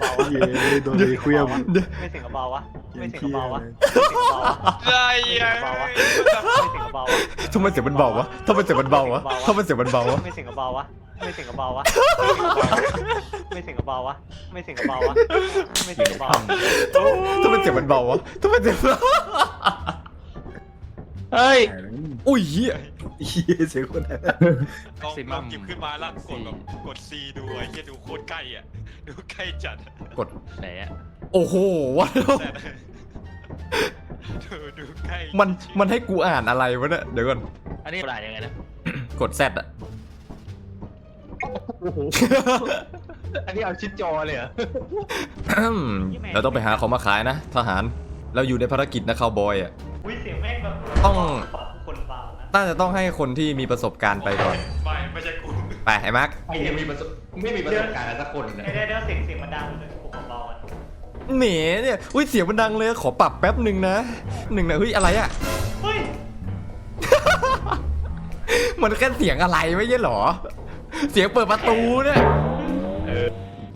เบาวะเย้โดนเลยเคลี้ยงไม่เสียงกระเบาวะไม่เสียงกระเบาวะไม่เสียงกระเบาวะไม่เสียงกระเบาวะทำไมเสียงมันเบาวะทำไมเสียงมันเบาวะทำไมเสียงมันเบาวะไม่เสียงกระเบาวะไม่เสียงกระเบาวะไม่เสียงกระเบาวะไม่เสียงกระเบาวะไม่เสียงกระเบาวะทำไมเสียงมันเบาวะทำไมเสียง เฮ้ย อุ้ยเหี้ยเหี้ยเสียงคนไหนลองลองหยิบขึ้นมาแล้วกดแบบกด C ดูไอ้เหี้ยดูโคตรใกล้อะ ดูใกล้จัดอะกดไหนอะโอ้โหวะแต่ดูดูใกล้มันมันให้กูอ่านอะไรวะเนี่ยเดี๋ยวก่อนอันนี้อ่านยังไงนะ กดแซดอะอันนี้เอาชิดจอเลยเหรอเราต้องไปหาของมาขายนะ ทหารเราอยู่ในภารกิจนะคาวบอยอะ อุ้ยเสียงแม่งแบบ ต้องคนเบานะน่าจะต้องให้คนที่มีประสบการณ์ไปก่อน ไม่ไม่ใช่กูไปไอ้มาร์คไอ้ยังมีประสบไม่มีประสบการณ์อะไรสักคนนะเดี๋ยวเดี๋ยวเสียงเสียงมันดังเลยผมเบาอะเหนเนี่ย อุ้ยเสียงมันดังเลย ขอปรับแป๊บหนึ่งนะหนึ่งนะเฮ้ยอะไรอะเฮ้ยมันแค่เสียงอะไรไม่ใช่เหรอ เสียงเปิดประตูเนี่ย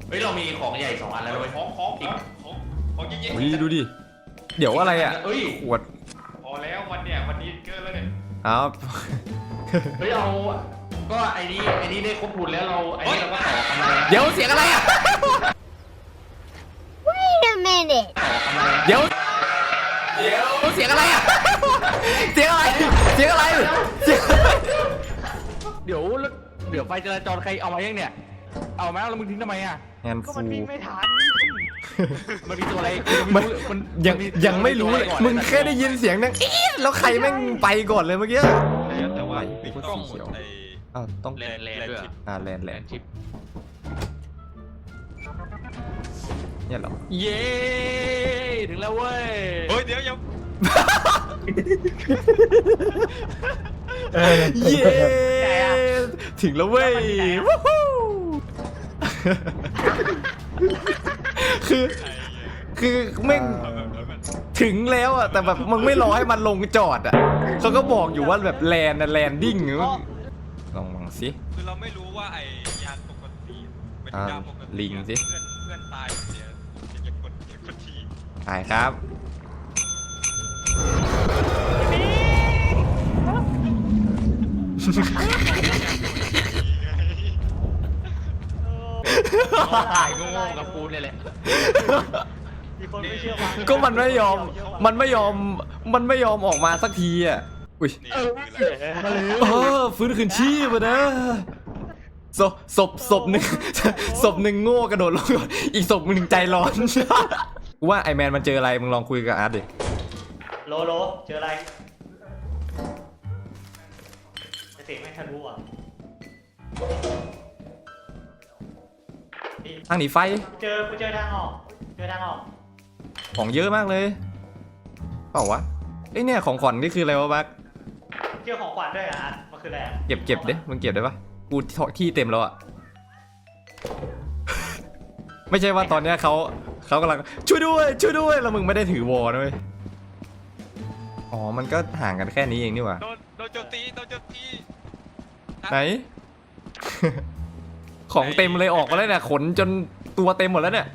เฮ้ยเรามีของใหญ่สองอันแล้วเว้ยของของของของของเยอะอุ้ยดูดิ เดี๋ยวอะไรอะเฮ้ยขวดพ อแล้ววันเนี้ยวันนี้เกินแล้วเนี่ยอ้าวเฮ้ยเราก็ไอ้นี้ไอ้นี้ได้ครบทุนแล้วเราไอ้นี้เราก็ต่อกันมาเดี๋ยวเสียงอะไรอะ Wait a minute. เดี๋ยว เดี๋ยวเสียงอะไรอะเสียงอะไร เสียงอะไรเสียงอะไรเดี๋ยวแล้วเดี๋ยวไฟจราจรใครเอามายังเนี่ย เอามาแล้วมึงทิ้งทำไมอะงานก็ฟูมันวิ่งไม่ทัน มันมีตัวอะไรมันมันยังยังไม่รู้เลยมึงแค่ได้ยินเสียงดังเอ๊ะแล้วใครแม่งไปก่อนเลยเมื่อกี้แต่ว่าไอ้ปิดพวกกล้องสีเขียวไอ้อ้าวต้องแลนแลนด้วยอ่าแลนด์แลแลนนด์ชิปเนี่ยเหรอเย้ถึงแล้วเว้ยเฮ้ยเดี๋ยวยังเย้ถึงแล้วเว้ยวู้ฮู้ คือ คือแม่งถึงแล้วอะแต่แบบมึงไม่รอให้มันลงจอดอะเขาก็บอกอยู่ว่าแบบแลนด์นะแลนดิ้งลองมองสิคือเราไม่รู้ว่าไอ้ยานปกติเป็นยานปกติลิงสิเพื่อนเพื่อนตายเสียจะกดจะกดทีถ่ายครับ ถ่ายโง่ๆกับกูเนี่ยแหละ มีคนไม่เชื่อฟังก็มันไม่ยอม มันไม่ยอม มันไม่ยอมออกมาสักทีอะ อุ้ย นี่คืออะไรเออฟื้นคืนชีพอะนะศพศพศพหนึ่งศพหนึ่งโง่กระโดดลงก่อนอีกศพหนึ่งใจร้อนกูว่าไอแมนมันเจออะไรมึงลองคุยกับอาร์ตดิโลโลเจออะไรไอเสียงไม่ทันรู้อะ นี่ทางหนีไฟเจอกูเจอทางออกเจอทางออกของเยอะมากเลยเปล่าวะไอยเนี่ยของขวัญนี่คืออะไรวะบักเจอของขวัญด้วยอะมันคืออะไรอะเก็บเก็บดิมึงเก็บได้ปะกูที่เต็มแล้วอะไม่ใช่ว่าตอนเนี้ยเขาเขากำลังช่วยด้วยช่วยด้วยแล้วมึงไม่ได้ถือวอลนะเว้ยอ๋อมันก็ห่างกันแค่นี้เองนี่หว่าโดนโดนโจมตีโดนโจมตีไหน ของเต็มเลยออกมาแล้วเนี่ยขนจนตัวเต็มหมดแล้วเนี่ย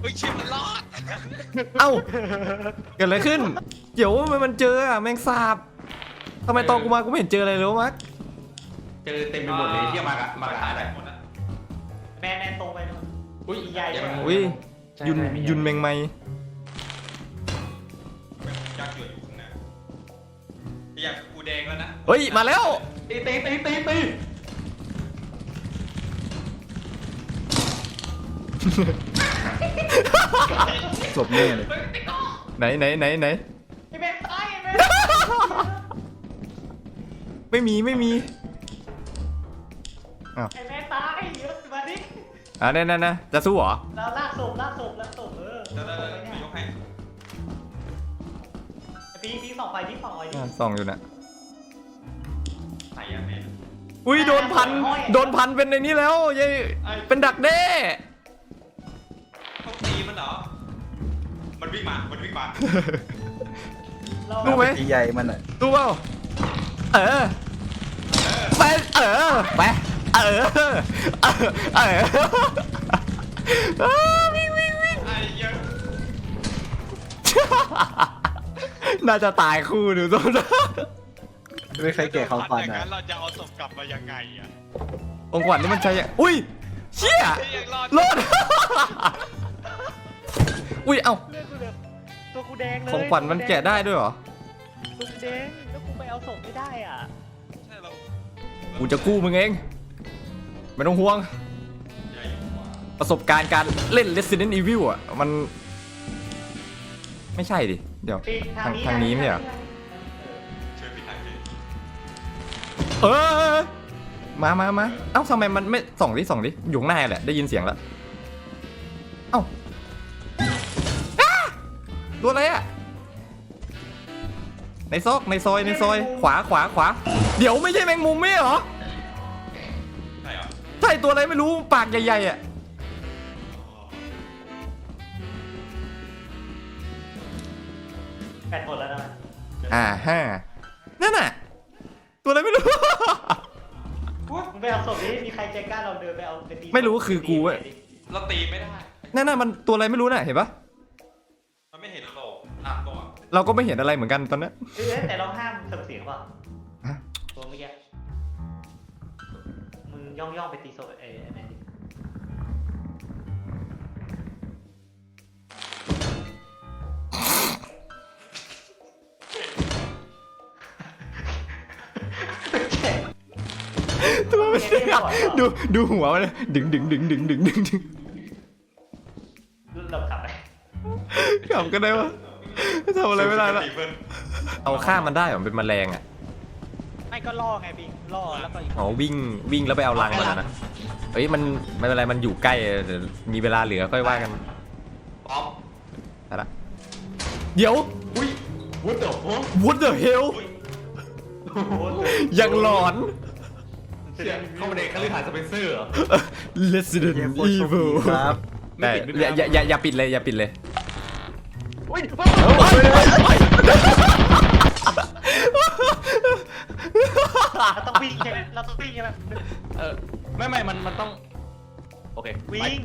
เฮ้ยชิบมันรอดเอ้าเกิดอะไรขึ้น เดี๋ยวมันมันเจออะแมงสาบทำไมตอนกูมากูไม่เห็นเจออะไรเลยวะมักเจอเต็มไปหมดเลยที่มากะมากะหาไหนหมดอะแมนแมนตรงไปนู่นอุ้ยใหญ่อย่ามันอุ้ยใช่ยุนใช่มียุนแมงไมยักษ์อยู่อยู่ข้างหน้าอยากกูแดงแล้วนะเฮ้ยมาแล้วตีตีตีตีตี ศพแน่เลย ไหนไหนไหนไหนไอแมนตายไอแมนไม่มีไม่มีอ้าวไอแมนตายเยอะมาดิอะเนี่ยนะนะจะสู้เหรอเราลากศพลากศพลากศพเออเดี๋ยวเดี๋ยวเดี๋ยวไปยกให้พี่พี่ส่องไฟพี่ส่องไฟดิอะส่องอยู่นะใส่ยังไงอุ้ยโดนพันโดนพันเป็นในนี้แล้วยายเป็นดักแด้ ตีมันเหรอ มันวิ่งมา มันวิ่งมาดูไหมตีใหญ่มันอะรู้เปล่าเออไปเออไปเออเออเอออวิ่งวิ่งวิ่งไอ้เหี้น่าจะตายคู่หนูตัวนะไม่เคยเก่เขาฟันนะงั้นเราจะเอาศพกลับมายังไงอะองค์วันนี่มันใช่ยังอุ้ยเชี่ยยังรอด อุ้ยเอ้าเลือดกูเหลือตัวกูแดงเลยของขวัญมันแกะได้ด้วยเหรอ ตัวกูแดงแล้วกูไปเอาศพไม่ได้อะใช่เรากูจะกู้มึงเอง ไม่ต้องห่วง ใหญ่ประสบการณ์การเล่น Resident Evil อะ มัน ไม่ใช่ดิ เดี๋ยว ปีกทางทางนี้ไม่ใช่เหรอ ช่วยพี่ทางเลยเออ มามามาเอ้าทำไมมันไม่ส่องดิส่องดิอยู่ข้างหน้าแหละ ได้ยินเสียงแล้ว ตัวอะไรอะในซอกในซอยในซอย ขวาขวาขวา เดี๋ยวไม่ใช่แมงมุมไม่เหรอ ใช่เหรอใช่ตัวอะไรไม่รู้ปากใหญ่ๆอะ แปดหมดแล้วนะอ่าฮะนั่นน่ะ ตัวอะไรไม่รู้ มึงไปเอาศพนี้มีใครใจกล้าเราเดินไปเอาไปตีไม่รู้คือกูอะเราตีไม่ได้ นั่นน่ะมันตัวอะไรไม่รู้น่ะเห็นปะ เราก็ไม่เห็นอะไรเหมือนกันตอนนั้น เออแต่เราห้ามส่งเสียงเปล่าฮะ ตัวเมื่อกี้มึงย่องย่องๆไปตีศพเอ้ยไอ้แมนดิตัวไม่ใช่ดูดูหัวมันเลยดึงดึงดึงดึงดึงดึงดึงเราขับไป ขำกันได้วะ ทำอะไรไม่ได้ละ เอาฆ่ามันได้เหรอมันเป็นแมลงอะไม่ก็ล่อไงปิงล่อแล้วก็อีกอ๋อวิ่งวิ่งแล้วไปเอารังมันอะนะเอ้ยมันไม่เป็นไรมันอยู่ใกล้เดี๋ยวมีเวลาเหลือค่อยว่ากันป๊อปไปละเดี๋ยว อุ้ยวุ้นเดี๋ยวโอ้ what the hell ยังหลอน เสียเข้ามาในคฤหาสน์สเปนเซอร์เหรอ Resident เฮียโคตรโชคดี Evil ครับ แต่อย่าอย่าอย่าอย่าปิดเลยอย่าปิดเลย อุ้ยเราต้องวิ่งใช่ไหมเราต้องวิ่งใช่ไหมเออไม่ไม่มันมันต้อง โอเควิ่ง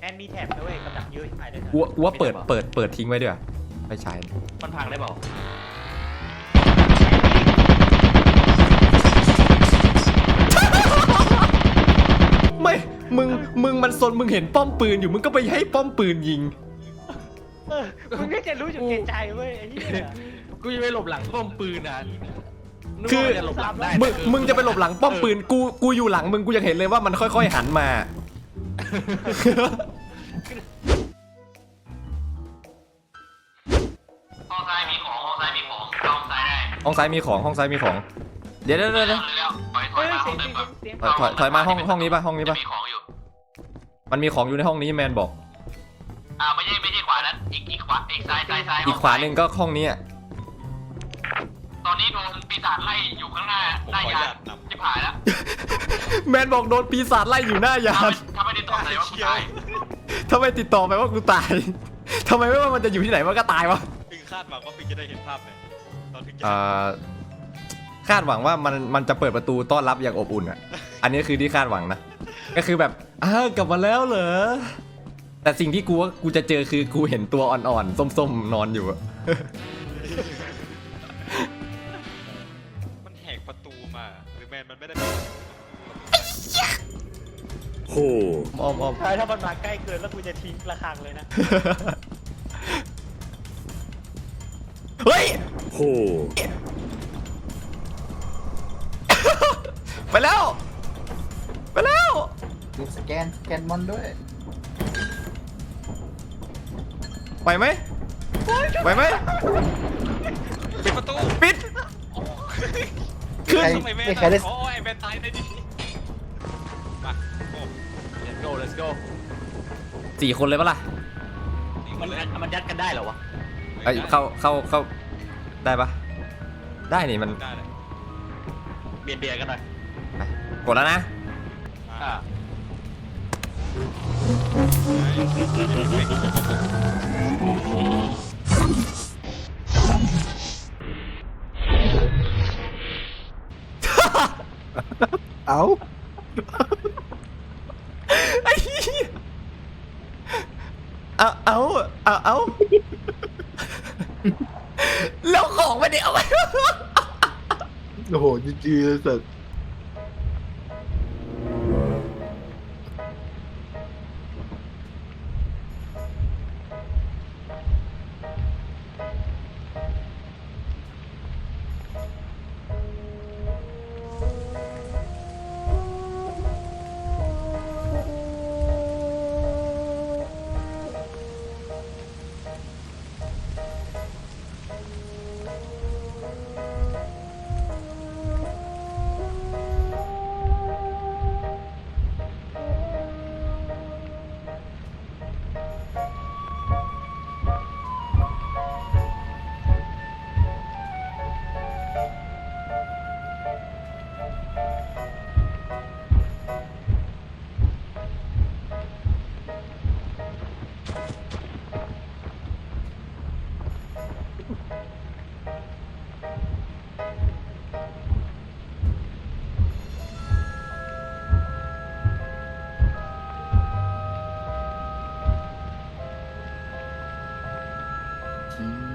แอนมีแถบด้วยกำลังเยอะหายเลยนะกูว่ากูว่าเปิดเปิดเปิดทิ้งไว้ด้วยไปใช้มันพังได้เปล่า ไม่มึงมึงมันซนมึงเห็นป้อมปืนอยู่มึงก็ไปให้ป้อมปืนยิง เออมึงก็จะรู้อยู่แก่ใจเว้ยไอ้นี่กูจะไปหลบหลังป้อมปืนอะนึกคือว่ามันจะหลบหลังได้มึงมึงจะไปหลบหลังป้อมปืนกูกูอยู่หลังมึงกูยังเห็นเลยว่ามันค่อย ๆ หันมา ห้องซ้ายมีของห้องซ้ายมีของห้องซ้ายได้ห้องซ้ายมีของห้องซ้ายมีของ เดี๋ยวเดี๋ยวเดี๋ยวเดี๋ยวแล้วถอยถ เฮ้อยยมาห้เสีอยงงเดิมก่อนเสียงถอยถอยถอยมาห้องห้องนี้ป่ะห้องนี้ป่ะ จะมีของอยู่ มันมีของอยู่ในห้องนี้แมนบอก อ่าไม่ใช่ไม่ใช่ขวานั้น อีกอีกขวาอีกซ้ายซ้ายซ้ายอีกขวาหนึ่งก็ห้องนี้อะตอนนี้โดนปีศาจไล่อยู่ข้างหน้าผมหน้าขออยานญาตนำที่ผ่านแล้วแมนบอกโดนปีศาจไล่อยู่หน้ายาถ้าไม่นถ้าไม่ได้ตกใจว่ากูตายทำไมติดต่อไปว่ากูตาย ทำไมไม่ว่ามันจะอยู่ที่ไหนมันก็ตายวะปิงคาดหวังว่าปิงจะได้เห็นภาพไหนตอนถึงจะเอ่อ คาดหวังว่ามันมันจะเปิดประตูต้อนรับอย่างอบอุ่นอะ อันนี้คือที่คาดหวังนะ ก็คือแบบอ้าวกลับมาแล้วเหรอ แต่สิ่งที่กูว่ากูจะเจอคือกูเห็นตัวอ่อนๆ ส้มๆ นอนอยู่อะมันแหกประตูมา หรือแมนมันไม่ได้อ้อมอ้อมใช่ถ้ามันมาใกล้เกินแล้วกูจะทิ้งระฆังเลยนะเฮ้ย ไปแล้ว ไปแล้วสแกนสแกนมอนด้วยไหวไหมไหวไหมปิดประตูปิด ขึ้น ใครทำไมแมนใครได้โอ้ยแมนตายได้ดิมาโอ้ let's go let's go สี่คนเลยปะล่ะนี่หมมัดนเลยมันยัดกันได้เหรอวะเอ้ยเข้าเข้าเข้าได้ปะได้นี่มันได้เลยเบียดเบียดกันหน่อยไป กดแล้วนะ อ่าเอ้าไอ้เหี้ยเอาเอาเอาเอาแล้วของไม่ได้เอาไว้โอ้โหจีจีเลยสัสเชี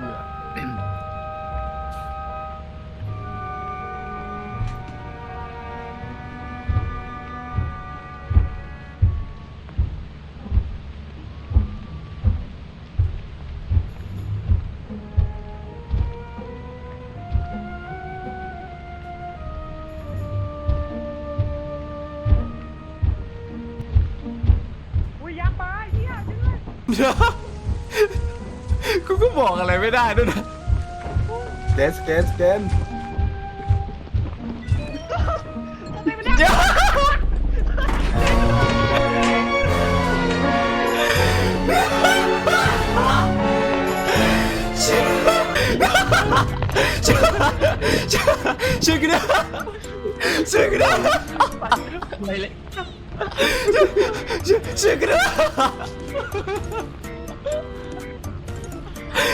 ่ย เดี๋ยวกูก็บอกอะไรไม่ได้ด้วยนะสแกนสแกนสแกนเดี๋ยวช่วยช่วยช่วยกันด้วยช่วยกันด้วย ไปเลย ช่วยช่วยกันด้วย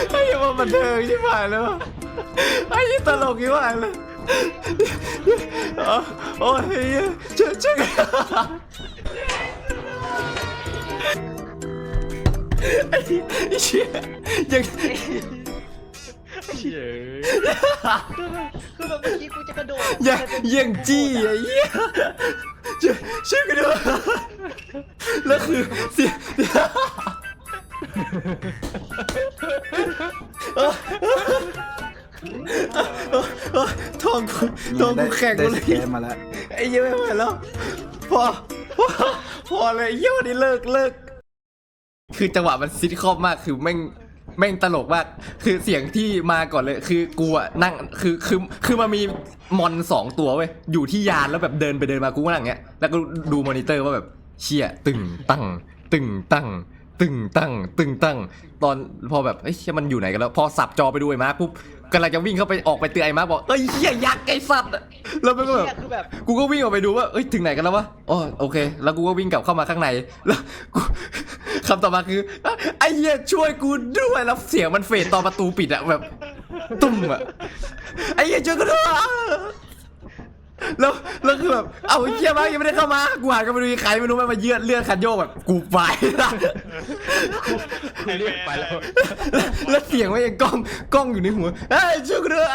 ไอ้ยังมาบันเทิงใช่ไหมแล้วไอ้ยังตลกใช่ไหมเลยโอ้ยช่วยช่วยกันไอ้เชี่ยยังคือแบบเมื่อกี้กูจะกระโดดยังยังจี้ไอ้เหี้ย ช่วยช่วยกันด้วยแล้วคือเสียทองกูทองกูแข็งหมดเลได้ยมาแล้วไอ้เยไม่ไหวแล้วพอพอพอเลยเยวันนี้เลิกเลิกคือจังหวะมันซิทคอมมากคือแม่ง แม่งตลกมากคือเสียงที่มาก่อนเลย คือกูอะนั่งคือคือคือมันมีมอนสองตัวเว้ยอยู่ที่ยานแล้วแบบเดินไปเดินมากูก็นั่งอย่างเงี้ยแล้วก็ดูมอนิเตอร์ว่าแบบเชี่ยตึงตั้ง ตึงตั้ง ตึงตั้ง ตึงตั้ง ตอนพอแบบเอ้ยเชี่ยมันอยู่ไหนกันแล้ว พอสับจอไปดูไอ้มาร์คปุ๊บกำลังจะวิ่งเข้าไปออกไปเตือนไอ้มาร์คบอกเอ้ยเชี่ยยักษ์ไอ้สัตว์อะแล้วมันก็แบบเหี้ยคือแบบ กูก็วิ่งออกไปดูว่าเอ้ยถึงไหนกันแล้ววะอ๋อโอเค แล้วกูก็วิ่งกลับเข้ามาข้างในแล้วกู คำต่อมาคือไอ้เหี้ยช่วยกูด้วยแล้วเสียงมันเฟดตอนประตูปิดอะแบบ ตุ้มอะไอ้เหี้ยช่วยกูด้วยแล้วแล้วคือแบบเอาไอ้เหี้ยมายังไม่ได้เข้ามากูหันกลับไปดูอีกใครไม่รู้แม่งมาเยือนเลื่อนคันโยกแบบกูไปละเรียกไปแล้วแล้วเสียงมันยังกล้องกล้องอยู่ในหัวเฮ้ยช่วยกูด้วย